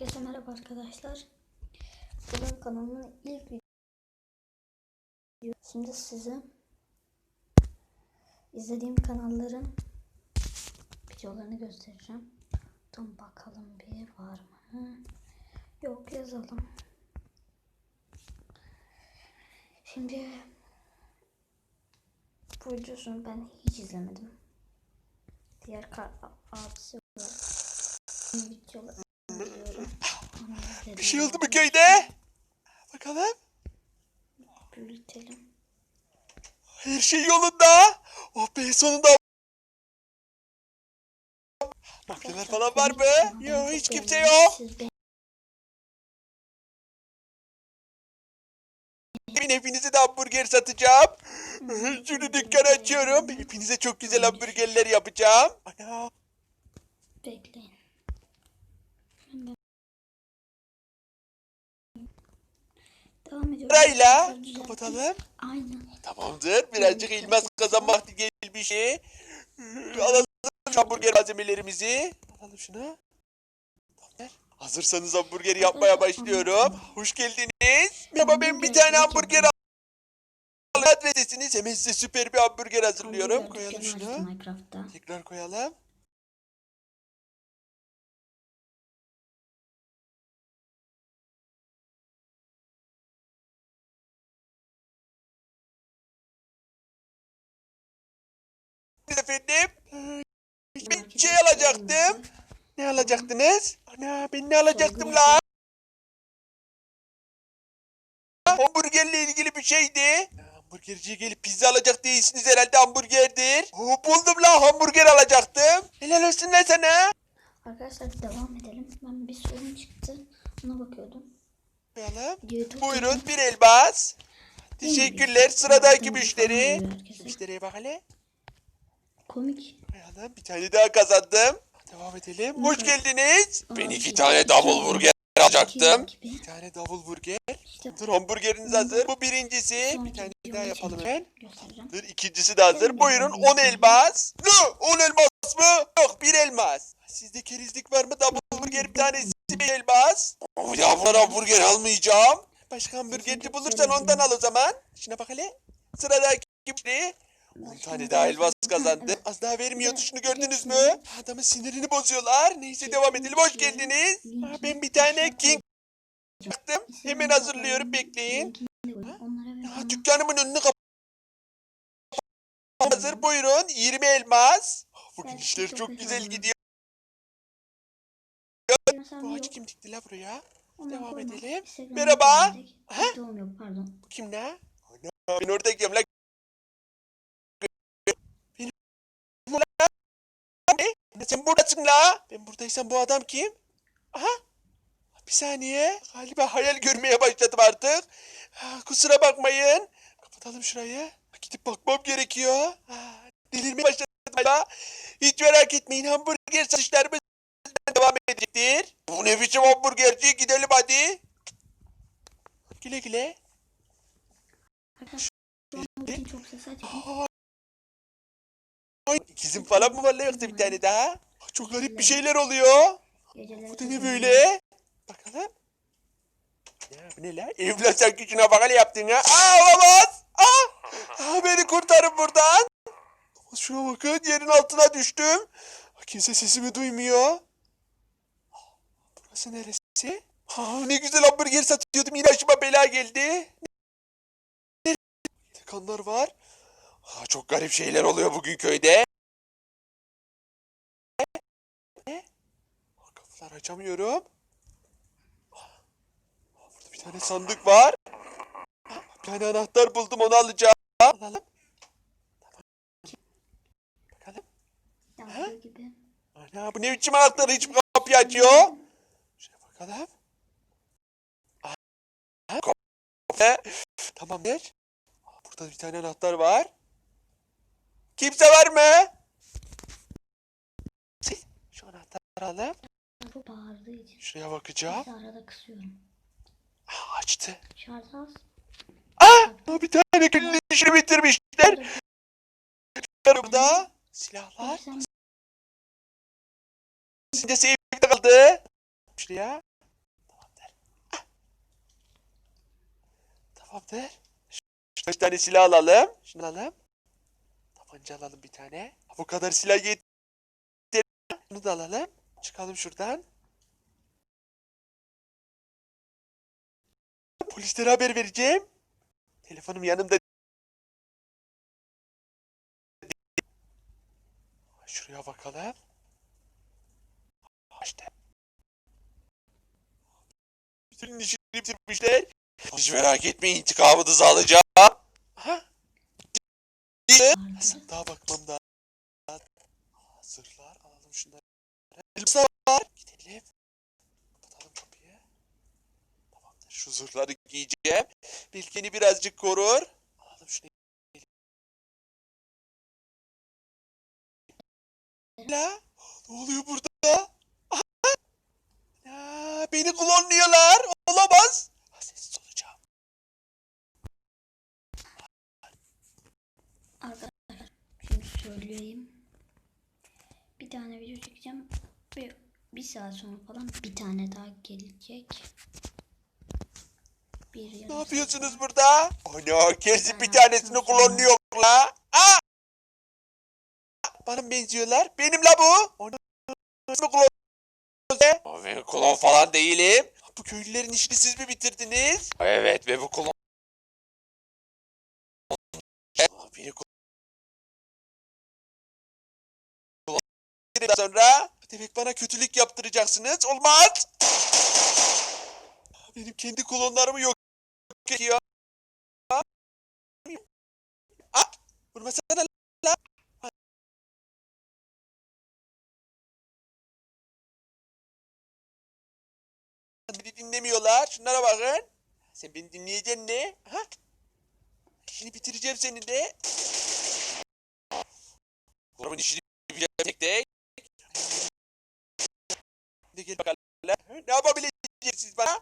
Herkese merhaba arkadaşlar. Bugün kanalımın ilk videosu. Şimdi size izlediğim kanalların videolarını göstereceğim. Tam bakalım bir var mı? Yok yazalım. Şimdi bu videosunu ben hiç izlemedim. Diğer abisi var. Videoları. Bir şey oldu mu köyde? Bakalım. Büyütelim. Her şey yolunda. Oh be sonunda. Mafyalar falan var mı? Yok hiç kimse yok. Emin hepinize de hamburger satacağım. Şunu dükkan açıyorum. Hepinize çok güzel hamburgerler yapacağım. Ana. Bekleyin. Ben- Devam ediyorum. Düzelttim. kapatalım. Aynen. Tamamdır. Birazcık ilmez kazanmak gelmiş. Alalım hamburger malzemelerimizi. Alalım şunu. Tamamdır. Hazırsanız hamburger yapmaya başlıyorum. Hoş geldiniz. Merhaba ben bir tane hamburger. Adresiniz hemen size süper bir hamburger hazırlıyorum. Koyalım şunu. Tekrar koyalım. Efendim, bir şey alacaktım. Ne alacaktınız? Ana ben ne alacaktım la? Hamburgerle ilgili bir şeydi. Hamburgerciye gelip pizza alacak değilsiniz herhalde hamburgerdir. Oo, buldum la hamburger alacaktım. Helal olsun lan sana. Arkadaşlar devam edelim. Ben bir sorun çıktı. Ona bakıyordum. YouTube Buyurun bir elbas. Teşekkürler. Sıradaki müşteri. Müşteriye bak hele. Komik. Koyalım. Bir tane daha kazandım. Devam edelim. Hoş geldiniz. Ben Aa, iki bir- tane double burger alacaktım. Gibi. Bir tane double burger. İşte Dur hamburgeriniz hazır. Bu birincisi. Bir sonraki tane daha yapalım. Göstereceğim. Dur ikincisi de hazır. Buyurun 10 elmas. Ne? 10 elmas mı? Yok bir elmas. Sizde kerizlik var mı? Double burger bir tanesi bir elmas. Ya bundan hamburger almayacağım. Başka hamburgerci bulursan ondan al o zaman. Şuna bak hele. Sıradaki müşteri. 10 tane daha elmas kazandı. Az daha vermiyordu şunu gördünüz mü? Adamın sinirini bozuyorlar. Neyse devam edelim. Hoş geldiniz. Ha, ben bir tane king yaptım. Hemen hazırlıyorum bekleyin. Ha, dükkanımın önünü kap Hazır buyurun 20 elmas. Bugün işler çok güzel gidiyor. Bu ağacı kim dikti la buraya? Devam edelim. Merhaba. Ha? Bu kim la? Ben orada gidiyorum la. Benim la. Ne? Sen buradasın la. Ben buradaysam bu adam kim? Aha. Bir saniye. Galiba hayal görmeye başladım artık. Ha, kusura bakmayın. Kapatalım şurayı. Gidip bakmam gerekiyor. Ha, delirmeye başladım galiba. Hiç merak etmeyin hamburger satışlarımız devam edecektir. Bu ne biçim hamburgerci gidelim hadi. Güle güle. Arkadaşlar çok ses açıyorum. Ay, ikizim falan mı var la yoksa bir tane daha? Çok garip bir şeyler oluyor. Bu da ne böyle? Bakalım. Ya bu ne la? Evlat sen gücüne bak hele yaptın ha. Aa olamaz. Aa. Aa, beni kurtarın buradan. Şuna bakın yerin altına düştüm. Kimse sesimi duymuyor. Burası neresi? Ha, ne güzel hamburger satıyordum yine başıma bela geldi. Kanlar var. Ha, çok garip şeyler oluyor bugün köyde. Ne? Kapılar açamıyorum. Burada bir tane sandık var. Bir tane anahtar buldum onu alacağım. Alalım. Tamam. Bakalım. Ana bu ne biçim anahtar hiç kapıyı açıyor. Şöyle bakalım. Aha. Tamamdır. Burada bir tane anahtar var. Kimse var mı? Şu anahtarı alalım. Bu bağırdığı için. Şuraya bakacağım. Arada kısıyorum. Açtı. Şarj az. Aa, bir tane gülün işini bitirmişler. Burada silahlar. Sizde sevgili kaldı. Şuraya. Tamamdır. Tamamdır. Şurada bir tane silah alalım. Şunu alalım. Tabanca alalım bir tane. Bu kadar silah yeter. Bunu da alalım. Çıkalım şuradan. Polislere haber vereceğim. Telefonum yanımda. Şuraya bakalım. İşte. Bütün işini bitirmişler. Hiç merak etmeyin intikamınızı alacağım. Daha bakmam daha. Hazırlar alalım şunları. Elbise var. Gidelim. Kapatalım kapıyı. Tamamdır. Şu zırhları giyeceğim. Bilkeni birazcık korur. Alalım şunu. La. Ne oluyor burada? Aha! Ya, beni klonluyorlar. Olamaz. Ha, Sessiz olacağım. Arkadaşlar şimdi söyleyeyim. Bir tane video çekeceğim. Bir, bir saat sonra falan bir tane daha gelecek. Bir Ne yapıyorsunuz sonra. burada? Ana kesin bir tanesini klonluyor la. Aa! Bana benziyorlar? Benim la bu. Ana klon? Ben klon falan değilim. Bu köylülerin işini siz mi bitirdiniz? Evet ve bu klon. Sonra demek bana kötülük yaptıracaksınız. Olmaz. Benim kendi klonlarımı yok ediyor. Ah! Vurmasana. Beni dinlemiyorlar. Şunlara bakın. Sen beni dinleyeceksin ne? Ha? İşini bitireceğim senin de. Bunun işini bitireceğim tek tek. Gel bakalım. Ne yapabileceksiniz bana?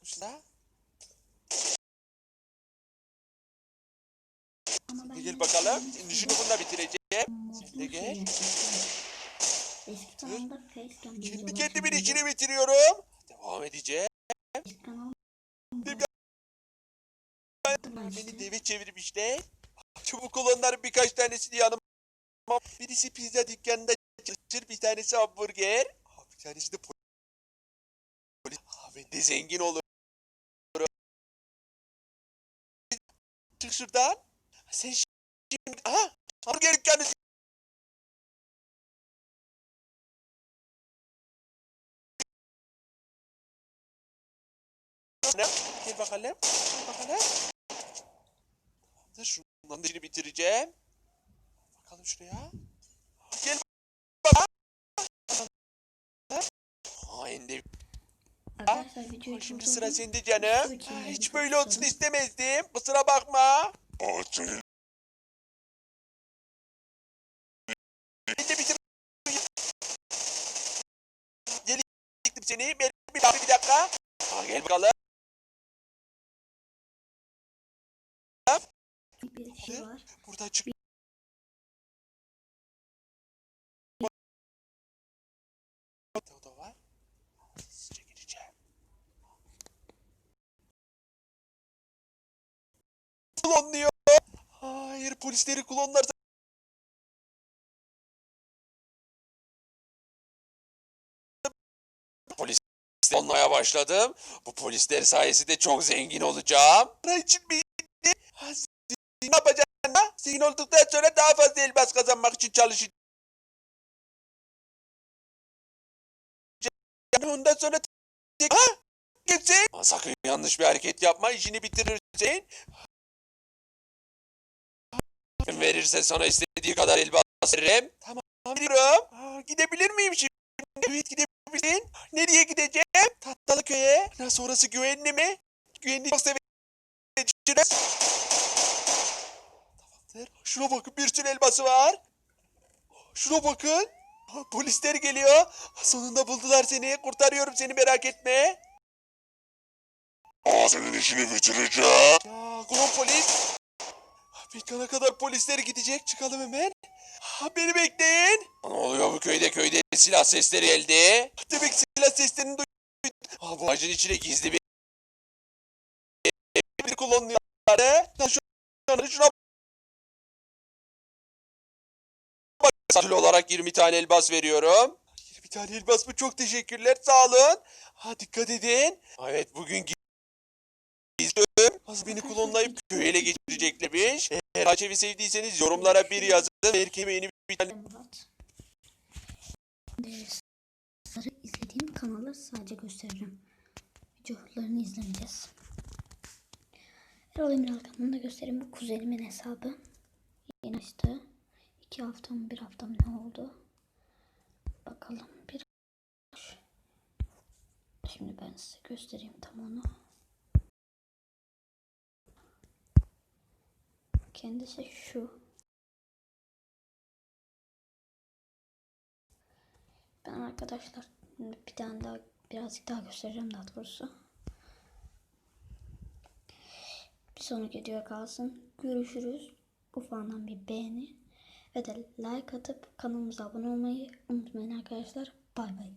Kuşla. Ama ben Gel bakalım. Senin işini bununla bitireceğim. De gel. videolar kendimin işini bitiriyorum. Devam edeceğim. Beni deve çevirmişler. Çubuk olanların birkaç tanesini yanıma. Birisi pizza dükkanında çalışır, bir tanesi hamburger. Ha, Bir tanesi de pol- polis. Ben de zengin olurum. Çık şuradan. Sen şimdi... Aha! Hamburger dükkanı. Ne? Gel bakalım. Gel bakalım. Şundan da bitireceğim. Bakalım şuraya. Gel bak. Hain Arkadaşlar videoyu Şimdi sıra sende canım. Hiç böyle olsun istemezdim. Kusura bakma. De çektim seni. Ben bir, bir dakika. Ha, gel bakalım. Bir şey var. Burada çık. O da var. Sizce gireceğim. Klonluyor. Hayır polisleri klonlar. Polis olmaya başladım. Bu polisler sayesinde çok zengin olacağım. Para için? Ha, Ne yapacaksın ha? Zengin olduktan sonra daha fazla elmas kazanmak için çalışacaksın. Ondan sonra ha? Sakın yanlış bir hareket yapma. işini bitirirsin. Verirse sana istediği kadar elmas veririm. Tamam veriyorum. Aa, gidebilir miyim şimdi? Evet gidebilirsin. Nereye gideceğim? Tatlılı köye. Nasıl orası güvenli mi? Güvenli çok severim. Tamamdır. Şuna bakın bir sürü elması var. Şuna bakın. Polisler geliyor. Sonunda buldular seni. Kurtarıyorum seni merak etme. Aa senin işini bitireceğim. Ya klon polis. Mekkana kadar polisler gidecek. Çıkalım hemen. Ha, beni bekleyin. Ne oluyor bu köyde? Köyde silah sesleri geldi. Demek silah seslerini duyduk. Aa, bu ağacın içine gizli bir bir kullanıyorlar. Ne? Şuna, şuna bak. Ödül olarak 20 tane elmas veriyorum. 20 tane elmas mı? Çok teşekkürler. Sağ olun. Ha dikkat edin. Evet bugün Az beni klonlayıp köyü ele geçireceklermiş. Eğer Haçevi sevdiyseniz yorumlara bir yazın. Erkeğime yeni bir tane. Sarı izlediğim kanalı sadece göstereceğim. Videolarını izlemeyeceğiz. Erol Emiral kanalını da göstereyim. Bu kuzenimin hesabı. Yeni açtı. İki hafta mı bir hafta mı ne oldu? Bakalım. Bir Şimdi ben size göstereyim tam onu. Kendisi şu. Ben arkadaşlar bir tane daha birazcık daha göstereceğim daha doğrusu. Bir sonraki videoya kalsın. Görüşürüz. Ufandan bir beğeni ve de like atıp kanalımıza abone olmayı unutmayın arkadaşlar. Bay bay.